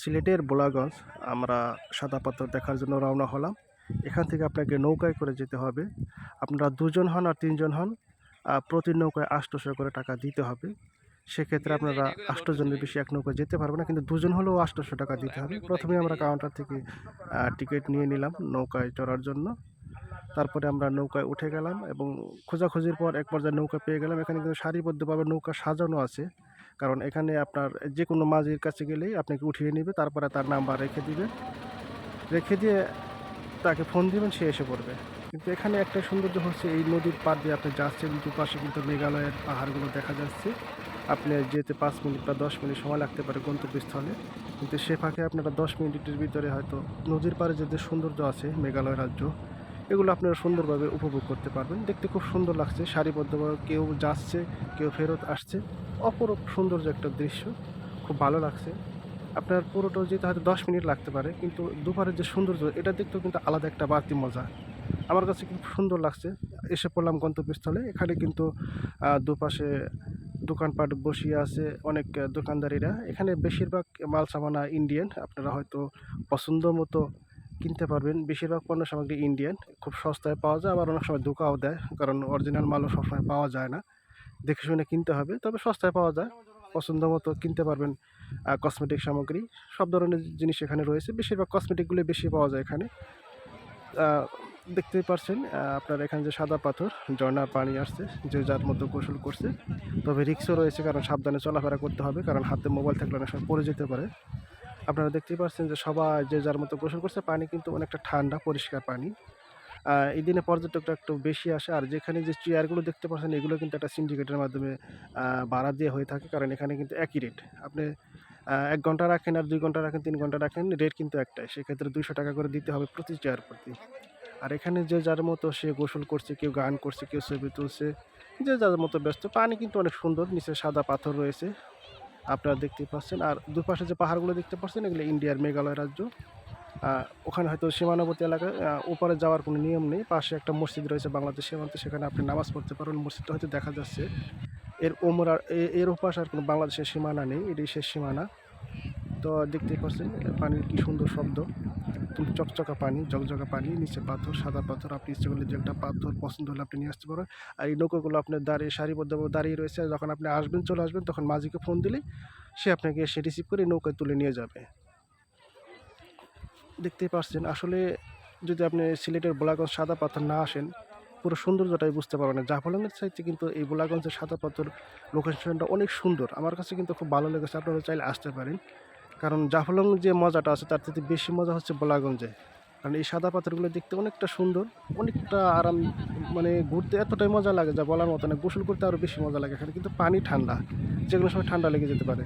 সিলেটের বোলাগঞ্জ, আমরা সাদা পাথর দেখার জন্য রওনা হলাম। এখান থেকে আপনাকে নৌকায় করে যেতে হবে। আপনারা দুজন হন আর তিনজন হন প্রতি নৌকায় আটশোশো করে টাকা দিতে হবে। সেক্ষেত্রে আপনারা আটশো জনের বেশি এক নৌকায় যেতে পারবেন না, কিন্তু দুজন হলেও আটশোশো টাকা দিতে হবে। প্রথমে আমরা কাউন্টার থেকে টিকিট নিয়ে নিলাম নৌকায় চড়ার জন্য। তারপরে আমরা নৌকায় উঠে গেলাম এবং খোঁজাখুঁজির পর এক পর্যায়ে নৌকা পেয়ে গেলাম। এখানে কিন্তু সারিবদ্ধভাবে নৌকা সাজানো আছে। কারণ এখানে আপনার যে কোনো মাঝির কাছে গেলেই আপনাকে উঠিয়ে নেবে, তারপরে তার নাম্বার রেখে দিবে। রেখে দিয়ে তাকে ফোন দিবেন, সে এসে পড়বে। কিন্তু এখানে একটা সৌন্দর্য হচ্ছে, এই নদীর পার দিয়ে আপনি যাচ্ছেন, দুপাশে কিন্তু মেঘালয়ের পাহাড়গুলো দেখা যাচ্ছে। আপনি যেতে পাঁচ মিনিট বা দশ মিনিট সময় লাগতে পারে গন্তব্যস্থলে। কিন্তু সে ফাঁকে আপনারা দশ মিনিটের ভিতরে হয়তো নদীর পাড়ে যে সৌন্দর্য আছে, মেঘালয় রাজ্য এগুলো আপনারা সুন্দরভাবে উপভোগ করতে পারবেন। দেখতে খুব সুন্দর লাগছে। সারিবদ্ধভাবে কেউ যাচ্ছে, কেউ ফেরত আসছে। অপরূপ সৌন্দর্য একটা দৃশ্য। খুব ভালো লাগছে। আপনার পুরোটা যেতে হয়তো দশ মিনিট লাগতে পারে, কিন্তু দুপারের যে সৌন্দর্য, এটা দেখতেও কিন্তু আলাদা একটা বাড়তি মজা। আমার কাছে খুব সুন্দর লাগছে। এসে পড়লাম গন্তব্যস্থলে। এখানে কিন্তু দুপাশে দোকানপাট বসিয়ে আছে অনেক দোকানদারিরা। এখানে বেশিরভাগ মাল সামানা ইন্ডিয়ান। আপনারা হয়তো পছন্দ মতো কিনতে পারবেন। বেশিরভাগ পণ্য সামগ্রী ইন্ডিয়ান খুব সস্তায় পাওয়া যায়, আবার অনেক সময় ধোকাও দেয়, কারণ অরিজিনাল মালও সবসময় পাওয়া যায় না। দেখে শুনে কিনতে হবে, তবে সস্তায় পাওয়া যায়। পছন্দ মতো কিনতে পারবেন কসমেটিক সামগ্রী। সব ধরনের জিনিস এখানে রয়েছে। বেশিরভাগ কসমেটিকগুলো বেশি পাওয়া যায় এখানে। দেখতেই পারছেন আপনার এখানে যে সাদা পাথর ঝর্ণার পানি আসছে, যে যার মতো গোসল করছে। তবে রিক্সও রয়েছে, কারণ সাবধানে চলাফেরা করতে হবে, কারণ হাতে মোবাইল থাকলে অনেক সময় পড়ে যেতে পারে। আপনারা দেখতেই পাচ্ছেন যে সবাই যে যার মতো গোসল করছে, পানি কিন্তু অনেকটা ঠান্ডা, পরিষ্কার পানি। এই দিনে পর্যটকরা একটু বেশি আসে, আর যেখানে যে চেয়ারগুলো দেখতে পাচ্ছেন, এগুলো কিন্তু একটা সিন্ডিকেটের মাধ্যমে ভাড়া দিয়ে হয়ে থাকে, কারণ এখানে কিন্তু একই রেট আপনি এক ঘণ্টা রাখেন আর দুই ঘণ্টা রাখেন, তিন ঘণ্টা রাখেন রেট কিন্তু একটাই। সেক্ষেত্রে দুইশো টাকা করে দিতে হবে প্রতি চেয়ার প্রতি। আর এখানে যে যার মতো সে গোসল করছে, কেউ গান করছে, কেউ ছবি তুলছে, যে যার মতো ব্যস্ত, পানি কিন্তু অনেক সুন্দর, নিচে সাদা পাথর রয়েছে। আপনারা দেখতে পাচ্ছেন। আর দুপাশে যে পাহাড়গুলো দেখতে পাচ্ছেন, এগুলো ইন্ডিয়ার মেঘালয় রাজ্য। ওখানে হয়তো সীমানবর্তী এলাকায় ওপারে যাওয়ার কোনো নিয়ম নেই। পাশে একটা মসজিদ রয়েছে বাংলাদেশ সীমান্তে, সেখানে আপনি নামাজ পড়তে পারেন মসজিদটা হয়তো দেখা যাচ্ছে। এর ওমর আর এর ওপাশ আর কোনো বাংলাদেশের সীমানা নেই। এটি শেষ সীমানা। তো দেখতেই পাচ্ছেন পানির কি সুন্দর শব্দ। একদম চকচকা পানি জকজকা পানি, নিচে পাথর, সাদা পাথর। আপনি ইচ্ছে করলে যে একটা পাথর পছন্দ হলে আপনি নিয়ে আসতে পারেন। আর এই নৌকোগুলো আপনার দাঁড়িয়ে সারিবদ্ধভাবে দাঁড়িয়ে রয়েছে। যখন আপনি আসবেন, চলে আসবেন, তখন মাঝিকে ফোন দিলে সে আপনাকে এসে রিসিভ করে নৌকায় তুলে নিয়ে যাবে। দেখতেই পাচ্ছেন, আসলে যদি আপনি সিলেটের বোলাগঞ্জ সাদা পাথর না আসেন, পুরো সৌন্দর্যটাই বুঝতে পারবেন না। জাফলংয়ের চাইতে কিন্তু এই বোলাগঞ্জের সাদা পাথর লোকেশনটা অনেক সুন্দর। আমার কাছে কিন্তু খুব ভালো লেগেছে, আপনারা চাইলে আসতে পারেন। কারণ জাফলং যে মজাটা আছে, তার থেকে বেশি মজা হচ্ছে বোলাগঞ্জে। কারণ এই সাদা পাথরগুলো দেখতে অনেকটা সুন্দর, অনেকটা আরাম মানে ঘুরতে এতটাই মজা লাগে যা বলার মতো না। গোসল করতে আরও বেশি মজা লাগে এখানে, কিন্তু পানি ঠান্ডা যে কোনো সময় ঠান্ডা লেগে যেতে পারে।